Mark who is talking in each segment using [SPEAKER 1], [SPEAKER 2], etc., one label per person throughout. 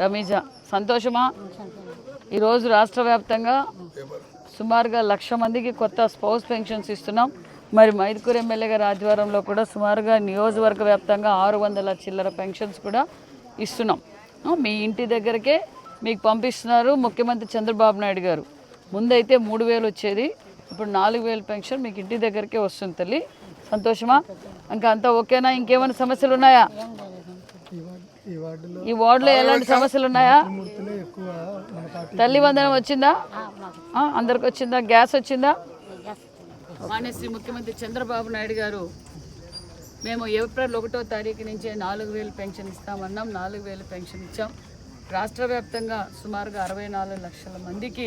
[SPEAKER 1] రమీజా. సంతోషమా? ఈరోజు రాష్ట్ర వ్యాప్తంగా సుమారుగా లక్ష మందికి కొత్త స్పౌస్ పెన్షన్స్ ఇస్తున్నాం. మరి మైదుకూరు ఎమ్మెల్యే గారి ఆధ్వర్యంలో కూడా సుమారుగా నియోజకవర్గ వ్యాప్తంగా ఆరు వందల చిల్లర పెన్షన్స్ కూడా ఇస్తున్నాం. మీ ఇంటి దగ్గరకే మీకు పంపిస్తున్నారు ముఖ్యమంత్రి చంద్రబాబు నాయుడు గారు. ముందైతే మూడు వేలు వచ్చేది ఇప్పుడు నాలుగు వేలు పెన్షన్ మీకు ఇంటి దగ్గరకే వస్తుంది తల్లి. సంతోషమా? ఇంకా అంతా ఓకేనా? ఇంకేమైనా సమస్యలు ఉన్నాయా?
[SPEAKER 2] ఈ వార్డులో
[SPEAKER 1] ఎలాంటి సమస్యలు ఉన్నాయా తల్లి వందనం వచ్చిందా? అందరికి వచ్చిందా? గ్యాస్ వచ్చిందా? మాన్యశ్రీ ముఖ్యమంత్రి చంద్రబాబు నాయుడు గారు మేము ఏప్రిల్ ఒకటో తారీఖు నుంచే నాలుగు వేలు పెన్షన్ ఇస్తామన్నాం. నాలుగు వేలు పెన్షన్ ఇచ్చాం. రాష్ట్ర వ్యాప్తంగా సుమారుగా అరవై నాలుగు లక్షల మందికి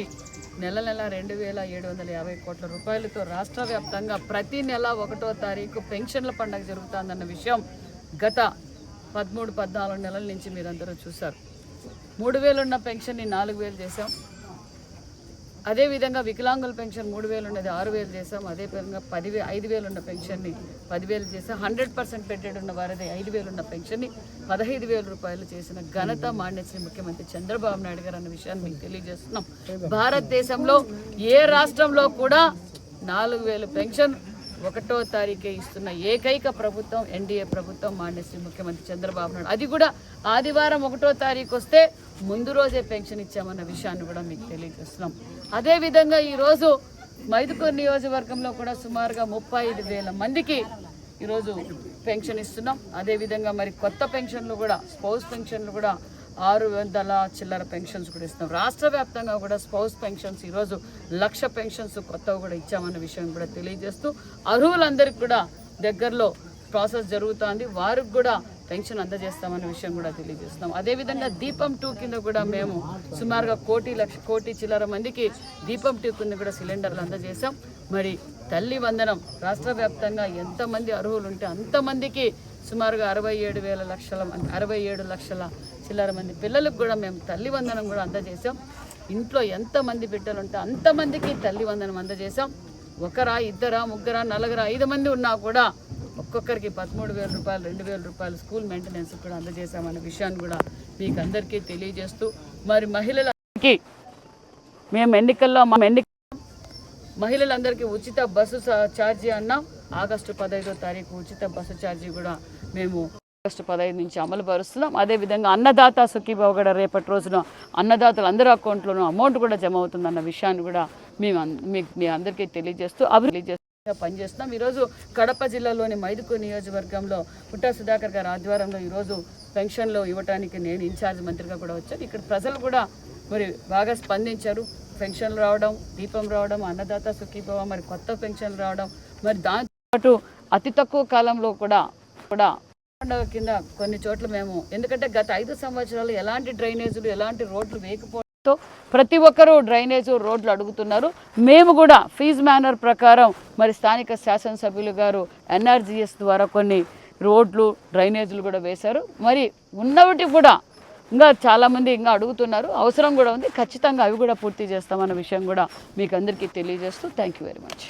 [SPEAKER 1] నెల నెల రెండు వేల ఏడు వందల యాభై కోట్ల రూపాయలతో రాష్ట్ర వ్యాప్తంగా ప్రతి నెల ఒకటో తారీఖు పెన్షన్ల పండగ జరుగుతుందన్న విషయం గత పదమూడు పద్నాలుగు నెలల నుంచి మీరందరూ చూశారు. మూడు వేలు ఉన్న పెన్షన్ని నాలుగు వేలు చేశాం. అదేవిధంగా వికలాంగుల పెన్షన్ మూడు వేలు ఉన్నది ఆరు వేలు చేసాం అదే విధంగా పదివే ఐదు వేలు ఉన్న పెన్షన్ని పదివేలు చేసాం హండ్రెడ్ పర్సెంట్ పెట్టెడ్ ఉన్న వారిది ఐదు వేలు ఉన్న పెన్షన్ని పదహైదు వేల రూపాయలు చేసిన ఘనత మాన్యశ్రీ ముఖ్యమంత్రి చంద్రబాబు నాయుడు గారు అన్న విషయాన్ని మీకు తెలియజేస్తున్నాం. భారతదేశంలో ఏ రాష్ట్రంలో కూడా నాలుగు వేలు పెన్షన్ ఒకటో తారీఖే ఇస్తున్న ఏకైక ప్రభుత్వం ఎన్డీఏ ప్రభుత్వం మాన్యశ్రీ ముఖ్యమంత్రి చంద్రబాబు నాయుడు. అది కూడా ఆదివారం ఒకటో తారీఖు వస్తే ముందు రోజే పెన్షన్ ఇచ్చామన్న విషయాన్ని కూడా మీకు తెలియజేస్తున్నాం. అదేవిధంగా ఈరోజు మైదుకూరు నియోజకవర్గంలో కూడా సుమారుగా ముప్పై ఐదు వేల మందికి ఈరోజు పెన్షన్ ఇస్తున్నాం. అదేవిధంగా మరి కొత్త పెన్షన్లు కూడా స్పౌస్ పెన్షన్లు కూడా ఆరు వందల చిల్లర పెన్షన్స్ కూడా ఇస్తున్నాం. రాష్ట్ర వ్యాప్తంగా కూడా స్పౌస్ పెన్షన్స్ ఈరోజు లక్ష పెన్షన్స్ కొత్తవి కూడా ఇచ్చామన్న విషయం కూడా తెలియజేస్తూ అర్హులందరికీ కూడా దగ్గరలో ప్రాసెస్ జరుగుతోంది. వారికి కూడా పెన్షన్ అందజేస్తామన్న విషయం కూడా తెలియజేస్తున్నాం. అదేవిధంగా దీపం టూ కింద కూడా మేము సుమారుగా కోటి లక్ష కోటి చిల్లర మందికి దీపం టూ కింద కూడా సిలిండర్లు అందజేశాం. మరి తల్లి వందనం రాష్ట్ర వ్యాప్తంగా ఎంతమంది అర్హులు ఉంటే అంతమందికి సుమారుగా అరవై ఏడు వేల లక్షల మంది అరవై ఏడు లక్షల చిల్లర మంది పిల్లలకు కూడా మేము తల్లి వందనం కూడా అందజేసాం ఇంట్లో ఎంతమంది బిడ్డలు ఉంటే అంతమందికి తల్లి వందనం అందజేసాం ఒకరా ఇద్దరా ముగ్గురా నలుగురా ఐదు మంది ఉన్నా కూడా ఒక్కొక్కరికి పదమూడు వేల రూపాయలు రెండు వేల రూపాయలు స్కూల్ మెయింటెనెన్స్ కూడా అందజేశామనే విషయాన్ని కూడా మీకు అందరికీ తెలియజేస్తూ మరి మహిళలకి మేము ఎన్నికల్లో మా ఎన్నిక మహిళలందరికీ ఉచిత బస్సు ఛార్జీ అన్నాం. ఆగస్టు పదహైదో తారీఖు ఉచిత బస్సు ఛార్జీ కూడా మేము ఆగస్టు పదహైదు నుంచి అమలు పరుస్తున్నాం. అదేవిధంగా అన్నదాత సుఖీబాబు కూడా రేపటి రోజున అన్నదాతలు అందరి అకౌంట్లోనూ అమౌంట్ కూడా జమ అవుతుందన్న విషయాన్ని కూడా మేము మీకు మీ అందరికీ తెలియజేస్తూ అభివృద్ధి పనిచేస్తున్నాం. ఈరోజు కడప జిల్లాలోని మైదుకూరు నియోజకవర్గంలో పుట్టా సుధాకర్ గారి ఆధ్వర్యంలో ఈరోజు పెన్షన్లు ఇవ్వడానికి నేను ఇన్ఛార్జ్ మంత్రిగా కూడా వచ్చాను. ఇక్కడ ప్రజలు కూడా మరి బాగా స్పందించారు. పెన్షన్లు రావడం దీపం రావడం అన్నదాత సుఖీభవ మరి కొత్త పెన్షన్లు రావడం మరి దాంతో పాటు అతి తక్కువ కాలంలో కూడా కూడా పండుగ కింద కొన్ని చోట్ల మేము ఎందుకంటే గత ఐదు సంవత్సరాలు ఎలాంటి డ్రైనేజీలు ఎలాంటి రోడ్లు వేయకపోవడంతో ప్రతి ఒక్కరూ డ్రైనేజ్ రోడ్లు అడుగుతున్నారు. మేము కూడా ఫీజ్ మేనర్ ప్రకారం మరి స్థానిక శాసనసభ్యులు గారు ఎన్ఆర్జీఎస్ ద్వారా కొన్ని రోడ్లు డ్రైనేజీలు కూడా వేశారు. మరి ఉన్నవిటి కూడా ఇంకా చాలామంది ఇంకా అడుగుతున్నారు. అవసరం కూడా ఉంది. ఖచ్చితంగా అవి కూడా పూర్తి చేస్తామన్న విషయం కూడా మీకు అందరికీ తెలియజేస్తూ థ్యాంక్ యూ వెరీ మచ్.